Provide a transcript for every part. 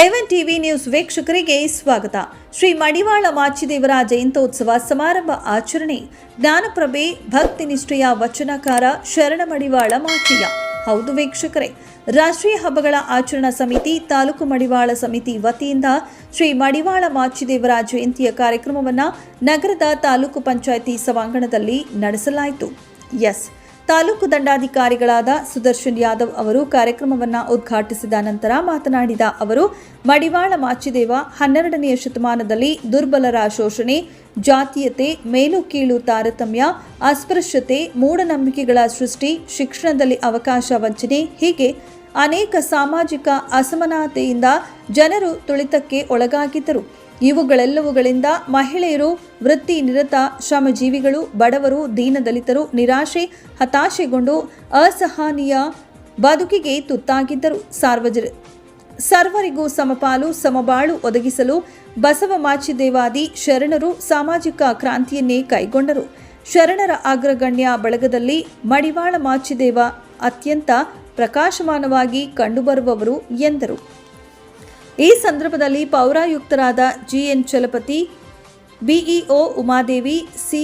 ಎವನ್ TV news ವೀಕ್ಷಕರಿಗೆ ಸ್ವಾಗತ. ಶ್ರೀ ಮಡಿವಾಳ ಮಾಚಿದೇವರ ಜಯಂತೋತ್ಸವ ಸಮಾರಂಭ ಆಚರಣೆ. ಜ್ಞಾನಪ್ರಭೆ, ಭಕ್ತಿ ನಿಷ್ಠೆಯ ವಚನಕಾರ ಶರಣ ಮಡಿವಾಳ ಮಾಚಿಯ ಹೌದು ವೀಕ್ಷಕರೇ, ರಾಷ್ಟ್ರೀಯ ಹಬ್ಬಗಳ ಆಚರಣಾ ಸಮಿತಿ, ತಾಲೂಕು ಮಡಿವಾಳ ಸಮಿತಿ ವತಿಯಿಂದ ಶ್ರೀ ಮಡಿವಾಳ ಮಾಚಿದೇವರ ಜಯಂತಿಯ ಕಾರ್ಯಕ್ರಮವನ್ನು ನಗರದ ತಾಲೂಕು ಪಂಚಾಯಿತಿ ಸಭಾಂಗಣದಲ್ಲಿ ನಡೆಸಲಾಯಿತು. ಎಸ್ ತಾಲೂಕು ದಂಡಾಧಿಕಾರಿಗಳಾದ ಸುದರ್ಶನ್ ಯಾದವ್ ಅವರು ಕಾರ್ಯಕ್ರಮವನ್ನು ಉದ್ಘಾಟಿಸಿದ ನಂತರ ಮಾತನಾಡಿದ ಅವರು, ಮಡಿವಾಳ ಮಾಚಿದೇವ ಹನ್ನೆರಡನೆಯ ಶತಮಾನದಲ್ಲಿ ದುರ್ಬಲರ ಶೋಷಣೆ, ಜಾತೀಯತೆ, ಮೇಲು ಕೀಳು ತಾರತಮ್ಯ, ಅಸ್ಪೃಶ್ಯತೆ, ಮೂಢನಂಬಿಕೆಗಳ ಸೃಷ್ಟಿ, ಶಿಕ್ಷಣದಲ್ಲಿ ಅವಕಾಶ ವಂಚನೆ ಹೀಗೆ ಅನೇಕ ಸಾಮಾಜಿಕ ಅಸಮಾನತೆಯಿಂದ ಜನರು ತುಳಿತಕ್ಕೆ ಒಳಗಾಗಿದ್ದರು. ಇವುಗಳೆಲ್ಲವುಗಳಿಂದ ಮಹಿಳೆಯರು ವೃತ್ತಿ ನಿರತ ಶ್ರಮಜೀವಿಗಳು, ಬಡವರು, ದೀನದಲಿತರು ನಿರಾಶೆ, ಹತಾಶೆಗೊಂಡು ಅಸಹನೀಯ ಬದುಕಿಗೆ ತುತ್ತಾಗಿದ್ದರು. ಸಾರ್ವಜನ ಸರ್ವರಿಗೂ ಸಮಪಾಲು, ಸಮಬಾಳು ಒದಗಿಸಲು ಬಸವ ಮಾಚಿದೇವಾದಿ ಶರಣರು ಸಾಮಾಜಿಕ ಕ್ರಾಂತಿಯನ್ನೇ ಕೈಗೊಂಡರು. ಶರಣರ ಅಗ್ರಗಣ್ಯ ಬಳಗದಲ್ಲಿ ಮಡಿವಾಳ ಮಾಚಿದೇವ ಅತ್ಯಂತ ಪ್ರಕಾಶಮಾನವಾಗಿ ಕಂಡುಬರುವವರು ಎಂದರು. ಈ ಸಂದರ್ಭದಲ್ಲಿ ಪೌರಾಯುಕ್ತರಾದ G N Chalapathi, BEO Umadevi, C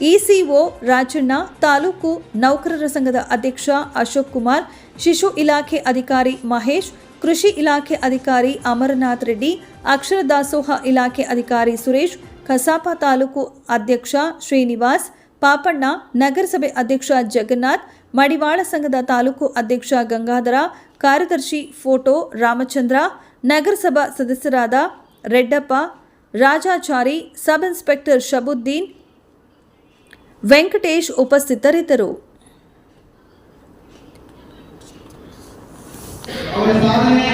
ECO Rajanna, taluk ನೌಕರರ ಸಂಘದ ಅಧ್ಯಕ್ಷ ಅಶೋಕ್ ಕುಮಾರ್, ಶಿಶು ಇಲಾಖೆ ಅಧಿಕಾರಿ ಮಹೇಶ್, ಕೃಷಿ ಇಲಾಖೆ ಅಧಿಕಾರಿ ಅಮರನಾಥ್ ರೆಡ್ಡಿ, ಅಕ್ಷರ ದಾಸೋಹ ಇಲಾಖೆ ಅಧಿಕಾರಿ ಸುರೇಶ್, ಕಸಾಪ ತಾಲೂಕು ಅಧ್ಯಕ್ಷ ಶ್ರೀನಿವಾಸ್ ಪಾಪಣ್ಣ ನಗರಸಭೆ ಅಧ್ಯಕ್ಷ ಜಗನ್ನಾಥ್, ಮಡಿವಾಳ ಸಂಘದ ತಾಲೂಕು ಅಧ್ಯಕ್ಷ ಗಂಗಾಧರ, ಕಾರ್ಯದರ್ಶಿ ಫೋಟೋ ರಾಮಚಂದ್ರ, ನಗರಸಭಾ ಸದಸ್ಯರಾದ ರೆಡ್ಡಪ್ಪ, ರಾಜಾಚಾರಿ, ಸಬ್ ಇನ್ಸ್ಪೆಕ್ಟರ್ ಶಬುದ್ದೀನ್, ವೆಂಕಟೇಶ್ ಉಪಸ್ಥಿತರಿದ್ದರು. ಸಾಧನೆ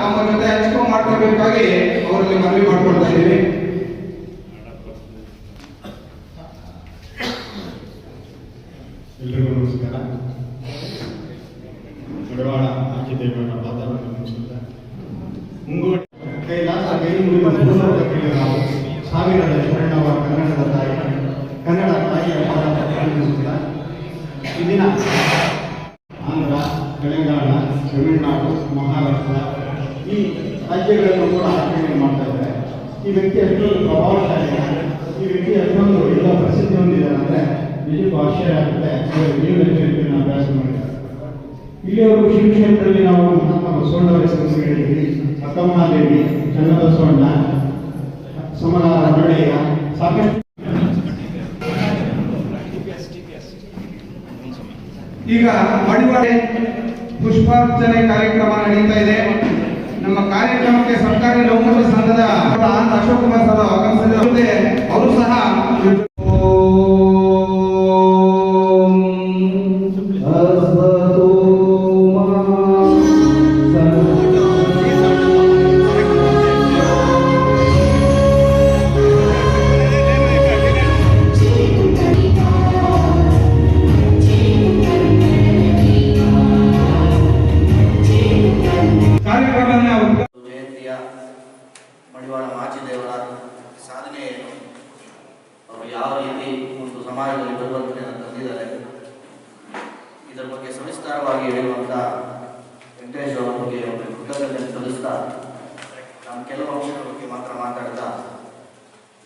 ನಮ್ಮ ಜೊತೆ ಹಂಚಿಕೊಂಡು ಮಾಡ್ಕೋಬೇಕಾಗಿ ಅವರಲ್ಲಿ ಮನವಿ ಮಡವಾಳ ಆಚಿದೇವರ ಪಾದವನ್ನು ನಮಿಸುತ್ತಾ ಮುಂಗೋಟ ಕೈಲಾಸ ನಾವು ಸಾವಿರದ ಶರಣವ ಕನ್ನಡದ ತಾಯಿ ಕನ್ನಡ ತಾಯಿಯ ಪಾದ ಪ್ರಾರಂಭಿಸುತ್ತಾ ಆಂಧ್ರ ತೆಲಂಗಾಣ ತಮಿಳುನಾಡು ಮಹಾರಾಷ್ಟ್ರ ಈ ರಾಜ್ಯಗಳನ್ನು ಕೂಡ ಆಚರಣೆ ಮಾಡ್ತಾ ಇದ್ದಾರೆ ಈ ವ್ಯಕ್ತಿ ಅಷ್ಟೊಂದು ಪ್ರಭಾವಶಾಲಿ ಈ ವ್ಯಕ್ತಿ ಅಷ್ಟೊಂದು ಎಲ್ಲ ಪ್ರಸಿದ್ಧಿ ಹೊಂದಿದ್ದಾರೆ ನಿಜಕ್ಕೂ ಆಶ್ಚರ್ಯ ಆಗುತ್ತೆ. ನೀವು ಇಲ್ಲಿವರೆಗೂ ಶಿಕ್ಷಣದಲ್ಲಿ ನಾವು ಮಹಾತ್ಮ ಬಸವಣ್ಣವರ ಹೆಸರನ್ನು ಹೇಳಿದ್ವಿ ದೇವಿ ಚನ್ನಬಸವಣ್ಣ ಸಮರ ಮಳೆಯ ಸಾಕಷ್ಟು ಈಗ ಮಡಿವಾಡೆ ಪುಷ್ಪಾರ್ಚನೆ ಕಾರ್ಯಕ್ರಮ ನಡೀತಾ ಇದೆ. ನಮ್ಮ ಕಾರ್ಯಕ್ರಮಕ್ಕೆ ಸರ್ಕಾರಿ ನೌಕರರ ಸಂಘದ ಅಶೋಕ್ ಕುಮಾರ್ ಸರ್ ಆಗಮಿಸಿದ ಅವರು ಸಹ ರೀತಿ ಒಂದು ಸಮಾಜದಲ್ಲಿ ಪರಿವರ್ತನೆಯನ್ನು ತಂದಿದ್ದಾರೆ ಇದರ ಬಗ್ಗೆ ಸವಿಸ್ತಾರವಾಗಿ ಹೇಳುವಂಥ ವೆಂಕಟೇಶ್ ಅವರ ಬಗ್ಗೆ ಒಂದು ಕೃತಜ್ಞತೆ ಸಲ್ಲಿಸ್ತಾ ನಾನು ಕೆಲವು ಅಂಶಗಳ ಬಗ್ಗೆ ಮಾತ್ರ ಮಾತಾಡ್ತಾ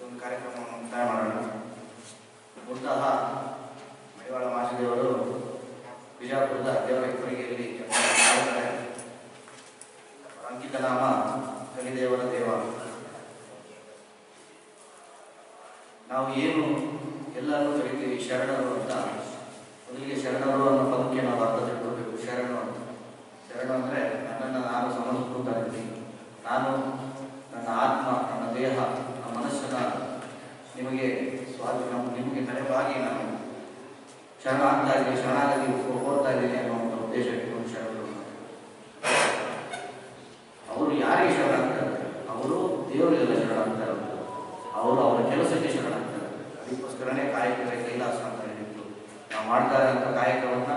ಒಂದು ಕಾರ್ಯಕ್ರಮವನ್ನು ಮುಕ್ತಾಯ ಮಾಡೋಣ. ಮೂಲತಃ ಮಡಿವಾಳ ಮಾಸದೇವರು ಬಿಜಾಪುರದ ದೇವರ ಇಬ್ಬರಿಗೆಯಲ್ಲಿ ಮಾಡ್ತಾರೆ ಅಂಕಿತ ನಾಮ ಕಲಿದೇವರ ದೇವ ನಾವು ಏನು ಎಲ್ಲರೂ ಕರಿತೀವಿ, ಶರಣರು ಅಂತ. ಮೊದಲಿಗೆ ಶರಣರು ಅನ್ನೋ ಪದಕ್ಕೆ ನಾವು ಅರ್ಥ ತಿಳ್ಕೊಳ್ಬೇಕು ಶರಣು ಅಂತ. ಶರಣು ಅಂದರೆ ನನ್ನನ್ನು ನಾನು ಸಮರ್ಪಿಸ್ತಾ ನಾನು ನನ್ನ ಆತ್ಮ, ನನ್ನ ದೇಹ ನನ್ನ ಮನಸ್ಸನ್ನು ನಿಮಗೆ ಸ್ವಾಧೀನ ನಿಮಗೆ ತಲೆಬಾಗಿ ನಾನು ಶರಣ ಆಗ್ತಾ ಇದ್ದೀನಿ, ಶರಣಾಗತಿ ಹೋಗ್ತಾ ಇದ್ದೀನಿ ಅನ್ನೋ ಒಂದು ಉದ್ದೇಶ ಇಟ್ಕೊಂಡು ಶರಣರು ಅವರು ಯಾರಿಗೆ ಶರಣಾಗ್ತಾರೆ ಅವರು ದೇವರಿಗೆಲ್ಲ ಶರಣಾಗ್ತಾರೆ ಅವರು ಅವರ ಕೆಲಸಕ್ಕೆ ಶರಣಾಗ್ತಾರೆ ಅದಕ್ಕೋಸ್ಕರನೇ ಕಾಯಕವೇ ಕೈಲಾಸ ಅಂತ ಹೇಳಿದ್ರು ನಾವು ಅಂತ ಕಾಯಕವನ್ನ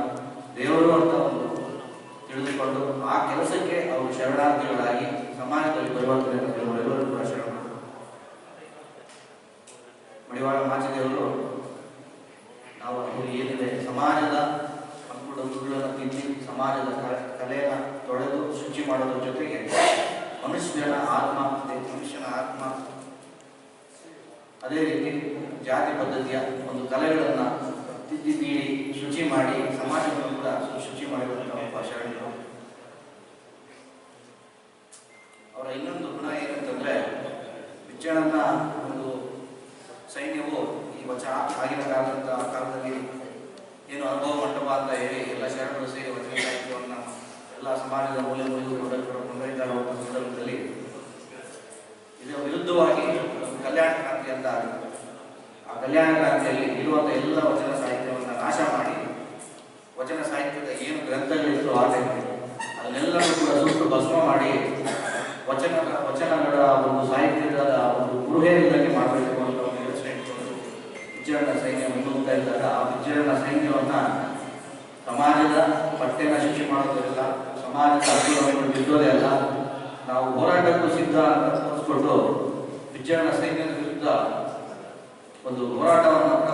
ದೇವರು ಅಂತ ಒಂದು ತಿಳಿದುಕೊಂಡು ಆ ಕೆಲಸಕ್ಕೆ ಅವರು ಶರಣಾರ್ಥಿಗಳಾಗಿ ಸಮಾಜದಲ್ಲಿ ಪರಿವರ್ತನೆ ತರುವವರೆಲ್ಲರೂ ಕೂಡ ಶರಣ ಮಡಿವಾಳ ಮಾಚಿದೇವರು, ನಾವು ಅವರು ಏನಿದೆ, ಸಮಾಜದ ಸಂಪೂರ್ಣ ಮಕ್ಕಳನ್ನು ತಿದ್ದಿ ಸಮಾಜದ ಕಲೆಯನ್ನ ತೊಳೆದು ಶುಚಿ ಮಾಡೋದ್ರ ಜೊತೆಗೆ ಮನುಷ್ಯನ ಆತ್ಮ ಮನುಷ್ಯನ ಆತ್ಮ ಅದೇ ರೀತಿ ಜಾತಿ ಪದ್ಧತಿಯ ಒಂದು ಕಲೆಗಳನ್ನು ತಿದ್ದಿ ಬೀಳಿ ಶುಚಿ ಮಾಡಿ, ಸಮಾಜವನ್ನು ಕೂಡ ಶುಚಿ ಮಾಡಿರುವಂತಹ ಒಬ್ಬ ಅವರ ಇನ್ನೊಂದು ಗುಣ ಏನಂತಂದ್ರೆ ಬಿಚ್ಚಣ್ಣನ ಒಂದು ಸೈನ್ಯವು ಈ ವಚ ಆಗಿನ ಕಾಲದ ಕಾಲದಲ್ಲಿ ಏನು ಅನುಭವ ಮಂಟಪ ಅಂತ ಹೇಳಿ ಎಲ್ಲ ಶರಣರು ಸೇರಿ ವಚನ ಸಾಹಿತ್ಯವನ್ನು ಎಲ್ಲ ಸಮಾಜದ ಮೂಲೆ ಮೂಲೆಗೂ ಕೊಂಡೊಯ್ತಾ ಇರುವಂಥ ಸಂದರ್ಭದಲ್ಲಿ ಇದರ ವಿರುದ್ಧವಾಗಿ ಕಲ್ಯಾಣ ಕ್ರಾಂತಿ ಅಂತ ಆಗಿತ್ತು. ಕಲ್ಯಾಣ ಕ್ರಾಂತಿಯಲ್ಲಿ ಇರುವಂಥ ಎಲ್ಲ ವಚನ ಸಾಹಿತ್ಯವನ್ನು ನಾಶ ಮಾಡಿ, ವಚನ ಸಾಹಿತ್ಯದ ಏನು ಗ್ರಂಥಗಳಿತ್ತು ಆ ಟೈಮಲ್ಲಿ ಅದನ್ನೆಲ್ಲವೂ ಕೂಡ ಸುಟ್ಟು ಭಸ್ಮ ಮಾಡಿ, ವಚನ, ವಚನಗಳ ಒಂದು ಸಾಹಿತ್ಯದ ಒಂದು ಗೃಹೇರಿದಂಗೆ ಮಾಡಬೇಕು ಅಂತ ಒಂದು ಯೋಚನೆ ಇಟ್ಕೊಂಡು ವಿಜಯನ ಸೈನ್ಯ ಮುಂದೋಗ್ತಾ ಇದ್ದಾಗ ಆ ವಿಜಯನ ಸೈನ್ಯವನ್ನು ಸಮಾಜದ ಪಠ್ಯನ ಶಿಕ್ಷೆ ಮಾಡೋದಿಲ್ಲ ಸಮಾಜದ ಅಭಿವೃದ್ಧಿ ಬಿದ್ದೋದೇ ಅಲ್ಲ ನಾವು ಹೋರಾಟಕ್ಕೂ ಸಿದ್ಧ ಅಂತ ತೋರಿಸ್ಕೊಂಡು ವಿಜಯನ ಸೈನ್ಯದ ವಿರುದ್ಧ ಒಂದು ಹೋರಾಟವನ್ನು ಕೂಡ